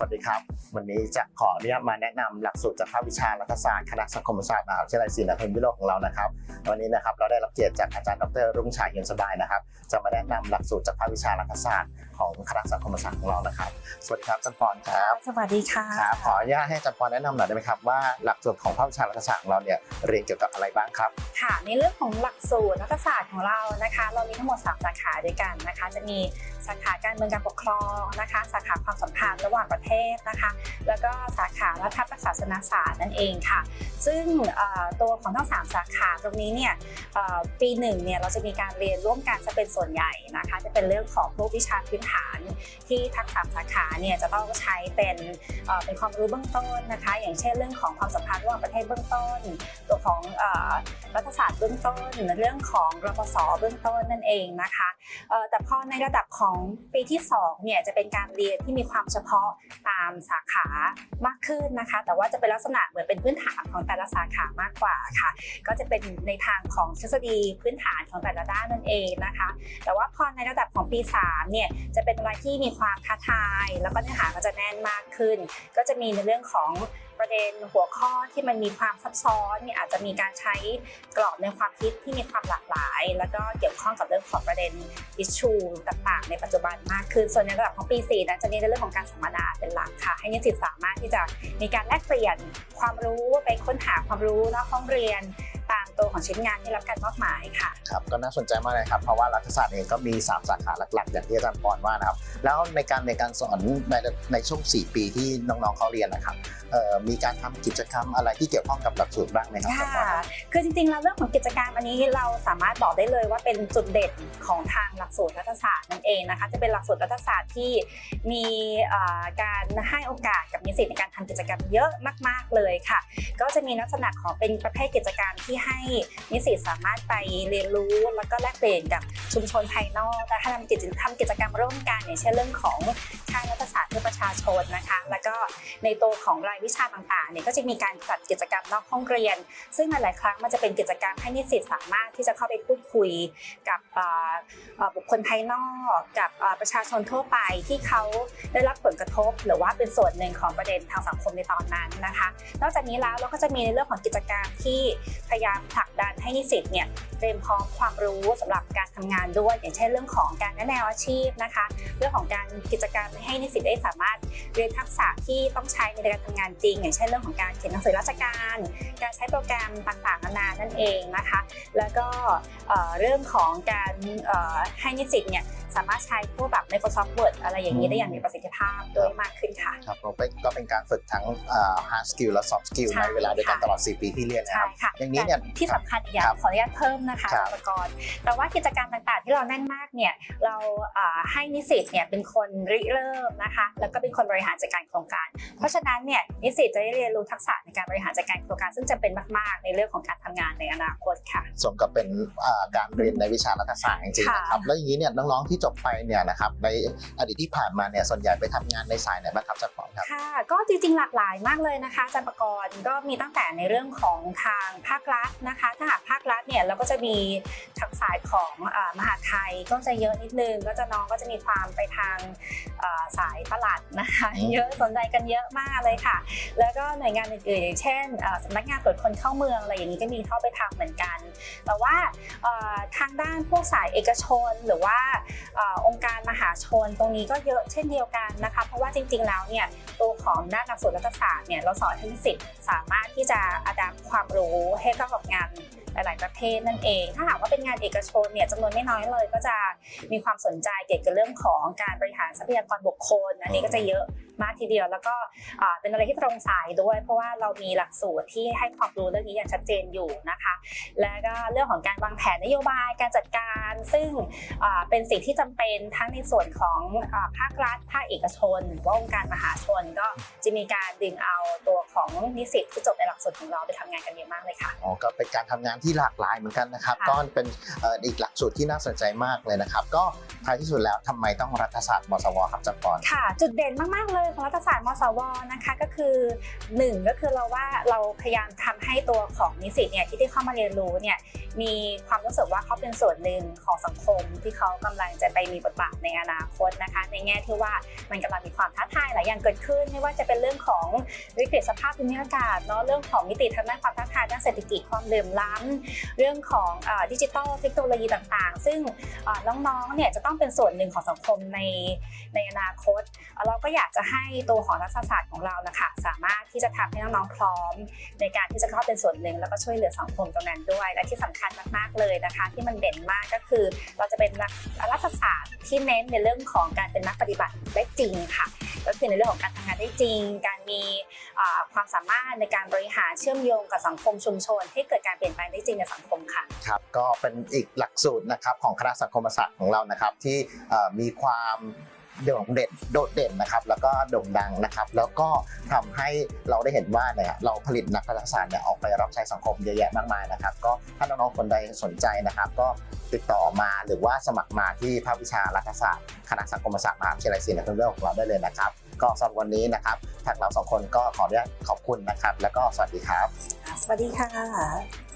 วัสดีครับ วันนี้จะขออนุญาตมาแนะนำหลักสูตรจากภาควิชารัฐศาสตร์คณะสังคมศาสตร์มหาวิทยาลัยศรีนครินทร์วิโรจน์ของเรานะครับ วันนี้นะครับเราได้รับเกียรติจากอาจารย์ดรรุ่งชัยเย็นสบายนะครับ จะมาแนะนำหลักสูตรจากภาควิชารัฐศาสตร์ ของคณะสังคมศาสตร์ของเรานะครับ สวัสดีครับอาจารย์ปอนครับสวัสดีค่ะครับขออนุญาตให้อาจารย์ปอนแนะนำหน่อยได้ไหมครับว่าหลักสูตรของภาควิชารัฐศาสตร์ของเราเนี่ยเรียนเกี่ยวกับอะไรบ้างครับ ค่ะในเรื่องของหลักสูตรรัฐศาสตร์ของเรานะคะ เรามีทั้งหมด 3 สาขาด้วยกันนะคะ จะมีสาขาการเมืองการปกครองนะคะ สาขาความสัมพันธ์ระหว่างประเทศนะคะ แล้วก็สาขารัฐประศาสนศาสตร์นั่นเองค่ะ ซึ่งเอ่อตัวของทั้ง 3 สาขาตรงนี้เนี่ยเอ่อปีหนึ่งเนี่ยเราจะมีการเรียนร่วมกันจะเป็นส่วนใหญ่นะคะ จะเป็นเรื่องของพวกวิชาพื้นฐานที่ทั้งสามสาขาเนี่ยจะต้องใช้เป็นเป็นความรู้เบื้องต้นนะคะ อย่างเช่นเรื่องของความสัมพันธ์ระหว่างประเทศเบื้องต้น ตัวของรัฐศาสตร์เบื้องต้นเรื่องของรปศเบื้องต้นนั่นเองนะคะแต่พอในระดับของปีที่2เนี่ยจะเป็นการเรียนที่มีความเฉพาะตามสาขามากขึ้นนะคะ แต่ว่าจะเป็นลักษณะเหมือนเป็นพื้นฐานของแต่ละสาขามากกว่าค่ะ ก็จะเป็นในทางของทฤษฎีพื้นฐานของแต่ละด้านนั่นเองนะคะ แต่ว่าพอในระดับของปี3เนี่ยจะเป็นอะไรที่มีความท้าทาย แล้วก็เนื้อหาก็จะแน่นมากขึ้น ก็จะมีในเรื่องของประเด็นหัวข้อที่มันมีความซับซ้อนเนี่ยอาจจะมีการใช้กรอบในความคิดที่มีความหลากหลาย แล้วก็เกี่ยวข้องกับเรื่องของประเด็นอิชชูต่างๆ ในปัจจุบันมากขึ้น ส่วนในระดับของปี4นั้นจะเน้นในเรื่องของการสัมมนาเป็นหลักค่ะ ให้นิสิตสามารถที่จะมีการแลกเปลี่ยนความรู้ไปค้นหาความรู้นอกห้องเรียน ตามตัวของชิ้นงานที่รับการมอบหมายค่ะ ครับก็น่าสนใจมากเลยครับเพราะว่ารัฐศาสตร์เองก็มี 3 สาขาหลักๆ อย่างที่อาจารย์ปอนว่านะครับ แล้วในการในการสอนในในช่วง 4 ปีที่น้องๆเขาเรียนนะครับเอ่อมีการทำกิจกรรมอะไรที่เกี่ยวข้องกับหลักสูตรบ้างไหมครับอาจารย์ปอนค่ะคือจริงๆแล้วเรื่องของกิจกรรมอันนี้เราสามารถบอกได้เลยว่าเป็นจุดเด่นของทางหลักสูตรรัฐศาสตร์นั่นเองนะคะจะเป็นหลักสูตรรัฐศาสตร์ที่มีเอ่อการให้โอกาสกับนิสิตในการทำกิจกรรมเยอะมาก ๆเลยค่ะ ก็จะมีลักษณะของเป็นประเภทกิจกรรมที่ให้นิสิตสามารถไปเรียนรู้แล้วก็แลกเปลี่ยนกับชุมชนภายนอกและทำกิจทำกิจกรรมร่วมกันอย่างเช่นเรื่องของค่ายรัฐศาสตร์เพื่อประชาชนนะคะ แล้วก็ในตัวของรายวิชาต่างๆเนี่ยก็จะมีการจัดกิจกรรมนอกห้องเรียน ซึ่งหลายๆครั้งมันจะเป็นกิจกรรมให้นิสิตสามารถที่จะเข้าไปพูดคุยกับบุคคลภายนอกกับประชาชนทั่วไปที่เขาได้รับผลกระทบ หรือว่าเป็นส่วนหนึ่งของประเด็นทางสังคมในตอนนั้นนะคะ นอกจากนี้แล้วเราก็จะมีในเรื่องของกิจกรรมที่พยายามผลักดันให้นิสิตเนี่ย เตรียมพร้อมความรู้สำหรับการทำงานด้วย อย่างเช่นเรื่องของการแนะแนวอาชีพนะคะ เรื่องของการกิจกรรมให้นิสิตได้สามารถเรียนทักษะที่ต้องใช้ในการทำงานจริง อย่างเช่นเรื่องของการเขียนหนังสือราชการ การใช้โปรแกรมต่างๆนานานั่นเองนะคะ แล้วก็เอ่อเรื่องของการเอ่อให้นิสิตเนี่ยสามารถใช้พวกแบบ Microsoft Word อะไรอย่างนี้ได้อย่างมีประสิทธิภาพด้วยมากขึ้นค่ะครับผมเป็นก็เป็นการฝึกทั้งเอ่อ hard skill และ soft skill ใช่ในเวลาเดียวกันค่ะตลอด 4 ปีที่เรียนนะใช่ครับค่ะอย่างนี้เนี่ยแต่ที่สำคัญอีกอย่าครังบขออนุญาตเพิ่มนะคะครับอุปกรณ์แต่ว่ากิจกรรมต่างๆ ที่เราแน่นมากเนี่ยเราอ่าให้นิสิตเนี่ยเป็นคนริเริ่มนะคะแล้วก็เป็นคนบริหารจัดการโครงการ เพราะฉะนั้นเนี่ยนิสิตจะได้เรียนรู้ทักษะในการบริหารจัดการโครงการซึ่งจำเป็นมาก ๆ ในเรื่องของการทำงานในอนาคตค่ะสมกับเป็นเอ่อการเรียนในวิชารัฐศาสตร์จริงๆค่ะนะครับแล้วอย่างนี้เนี่ยน้องๆที่จบไปเนี่ยนะครับในอดีตที่ผ่านมาเนี่ยส่วนใหญ่ไปทำงานในสายไหนบ้างครับอาจารย์ปอนครับค่ะก็จริงๆหลากหลายมากเลยนะคะอาจารย์ประกรณ์ก็มีตั้งแต่ในเรื่องของทางภาครัฐนะคะ ถ้าหากภาครัฐเนี่ยเราก็จะมีทางสายของเอ่อมหาดไทยก็จะเยอะนิดนึงก็จะน้องก็จะมีความไปทางเอ่อสายประหลัดนะคะอืมเยอะสนใจกันเยอะมากเลยค่ะ แล้วก็หน่วยงานอื่นๆอย่างเช่นสำนักงานตรวจคนเข้าเมืองอะไรอย่างนี้ก็มีเข้าไปทำเหมือนกัน แต่ว่าทางด้านพวกสายเอกชนหรือว่าอองค์การมหาชนตรงนี้ก็เยอะเช่นเดียวกันนะคะเพราะว่าจริงๆแล้วเนี่ยตัวของด้านหลักสูตรรัฐศาสตร์เนี่ยเราสอนให้นิสิตสามารถที่จะอัดความรู้ให้เข้ากับงานหลาย ๆ ประเภทนั่นเอง ถ้าหากว่าเป็นงานเอกชนเนี่ยจำนวนไม่น้อยเลยก็จะมีความสนใจเกี่ยวกับเรื่องของการบริหารทรัพยากรบุคคล อันนี้ก็จะเยอะ มากทีเดียว แล้วก็อ่าเป็นอะไรที่ตรงสายด้วย เพราะว่าเรามีหลักสูตรที่ให้ความรู้เรื่องนี้อย่างชัดเจนอยู่นะคะ แล้วก็เรื่องของการวางแผนนโยบายการจัดการ ซึ่งอ่าเป็นสิ่งที่จำเป็นทั้งในส่วนของอาภาครัฐภาคเอกชนหรือว่าองค์การมหาชนก็จะมีการดึงเอาตัวของนิสิตที่จบในหลักสูตรของเราไปทำงานกันเยอะมากเลยค่ะอ๋อก็เป็นการทำงานที่หลากหลายเหมือนกันนะครับค่ะก็เป็นเอ่ออีกหลักสูตรที่น่าสนใจมากเลยนะครับ ก็ท้ายที่สุดแล้วทำไมต้องรัฐศาสตร์มสวครับอาจารย์ปอนค่ะ จุดเด่นมากๆเลยญของรัฐศาสตร์มสวนะคะก็คือหนึ่งก็คือเราว่าเราพยายามทำให้ตัวของนิสิตเนี่ยที่ได้เข้ามาเรียนรู้เนี่ยมีความรู้สึกว่าเขาเป็นส่วนหนึ่งของสังคมที่เขากำลังจะไปมีบทบาทในอนาคตนะคะในแง่ที่ว่ามันกำลังมีความท้าทายหลายอย่างเกิดขึ้น ไม่ว่าจะเป็นเรื่องของวิกฤตสภาพภูมิอากาศเนาะเรื่องของมิติทางด้านความท้าทายด้านเศรษฐกิจความเหลื่อมล้ำเรื่องของดิจิทัลเทคโนโลยีต่างๆ ซึ่งน้องๆเนี่ยจะต้องเป็นส่วนหนึ่งของสังคมในในอนาคต เราก็อยากจะให้ให้ตัวของรัฐศาสตร์ของเรานะคะสามารถที่จะทำให้น้องๆพร้อม ในการที่จะเข้าเป็นส่วนหนึ่ง แล้วก็ช่วยเหลือสังคมตรงนั้นด้วย และที่สำคัญมากๆเลยนะคะ ที่มันเด่นมากก็คือ เราจะเป็นรัฐศาสตร์ที่เน้นในเรื่องของการเป็นนักปฏิบัติได้จริงค่ะ ก็คือในเรื่องของการทำงานได้จริง การมีความสามารถในการบริหารเชื่อมโยงกับสังคมชุมชน ให้เกิดการเปลี่ยนแปลงได้จริงในสังคมค่ะครับก็เป็นอีกหลักสูตรนะครับของคณะสังคมศาสตร์ของเรานะครับที่มีความ โดดเด่นโดดเด่นนะครับ แล้วก็โด่งดังนะครับ แล้วก็ทำให้เราได้เห็นว่าเนี่ยเราผลิตนักรัฐศาสตร์เนี่ยออกไปรับใช้สังคมเยอะแยะมากมายนะครับ ก็ถ้าน้องๆคนใดสนใจนะครับ ก็ติดต่อมาหรือว่าสมัครมาที่ภาควิชารัฐศาสตร์คณะสังคมศาสตร์มหาวิทยาลัยศรีนครินทร์ของเราได้เลยนะครับ ก็สำหรับวันนี้นะครับทางเราสองคนก็ขออนุญาตขอบคุณนะครับ แล้วก็สวัสดีครับ สวัสดีค่ะ